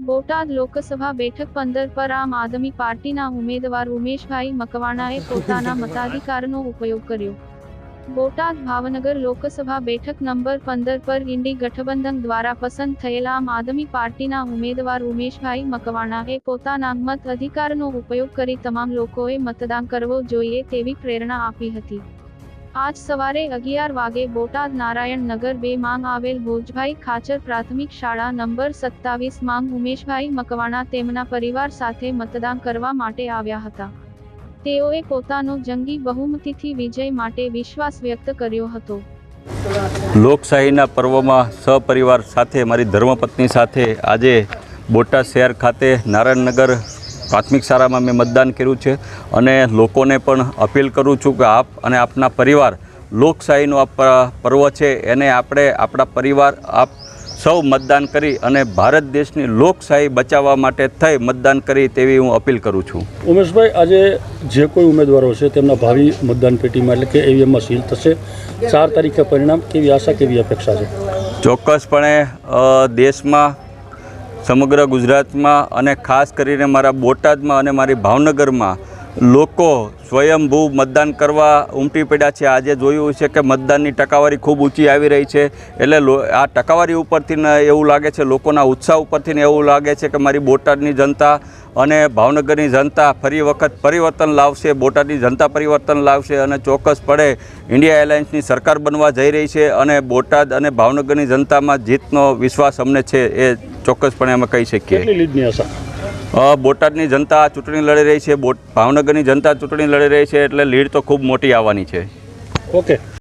બોટાદ લોકસભા બેઠક પંદર પર આમ આદમી પાર્ટીના ઉમેદવાર ઉમેશભાઈ મકવાણાએ પોતાના મતાધિકારનો ઉપયોગ કર્યો. બોટાદ ભાવનગર લોકસભા બેઠક નંબર પંદર પર ઇન્ડી ગઠબંધન દ્વારા પસંદ થયેલ આમ આદમી પાર્ટીના ઉમેદવાર ઉમેશભાઈ મકવાણાએ પોતાના મત અધિકારનો ઉપયોગ કરી તમામ લોકોએ મતદાન કરવો જોઈએ તેવી પ્રેરણા આપી હતી. આજ સવારે અગિયાર વાગે બોટાદ નારાયણ નગર બે માંગ આવેલ ભોજભાઈ ખાચર પ્રાથમિક શાળા નંબર સત્તાવીસ માંગ ઉમેશભાઈ મકવાણા તેમના પરિવાર સાથે મતદાન કરવા માટે આવ્યા હતા. તેઓએ પોતાનો જંગી બહુમતીથી વિજય માટે વિશ્વાસ વ્યક્ત કર્યો હતો. લોકશાહીના પર્વમાં સપરિવાર સાથે, મારી ધર્મપત્ની સાથે આજે બોટાદ શહેર ખાતે નારાયણનગર પ્રાથમિક શાળામાં મેં મતદાન કર્યું છે અને લોકોને પણ અપીલ કરું છું કે આપ અને આપના પરિવાર લોકશાહીનો આ પર્વ છે એને આપણે આપણા પરિવાર આપ સૌ મતદાન કરી અને ભારત દેશની લોકશાહી બચાવવા માટે થઈ મતદાન કરી તેવી હું અપીલ કરું છું. ઉમેશભાઈ આજે જે કોઈ ઉમેદવારો છે તેમના ભાવિ મતદાન પેટીમાં એટલે કે ઈવીએમમાં સીલ થશે. ચાર તારીખે પરિણામ કેવી આશા કેવી અપેક્ષા છે? ચોક્કસપણે દેશમાં સમગ્ર ગુજરાતમાં અને ખાસ કરીને મારા બોટાદમાં અને મારી ભાવનગરમાં લોકો સ્વયંભૂ મતદાન કરવા ઉમટી પડ્યા છે. આજે જોયું છે કે મતદાનની ટકાવારી ખૂબ ઊંચી આવી રહી છે. એટલે આ ટકાવારી ઉપરથી એવું લાગે છે, લોકોના ઉત્સાહ ઉપરથી એવું લાગે છે કે મારી બોટાદની જનતા અને ભાવનગરની જનતા ફરી વખત પરિવર્તન લાવશે, બોટાદની જનતા પરિવર્તન લાવશે અને ચોક્કસપણે ઇન્ડિયા એરલાઇન્સની સરકાર બનવા જઈ રહી છે અને બોટાદ અને ભાવનગરની જનતામાં જીતનો વિશ્વાસ અમને છે એ ચોક્કસપણે અમે કહી શકીએ. લીડની આશા? બોટાદની જનતા ચૂંટણી લડી રહી છે બોટ ભાવનગરની જનતા ચૂંટણી લડી રહી છે એટલે લીડ તો ખૂબ મોટી આવવાની છે. ઓકે.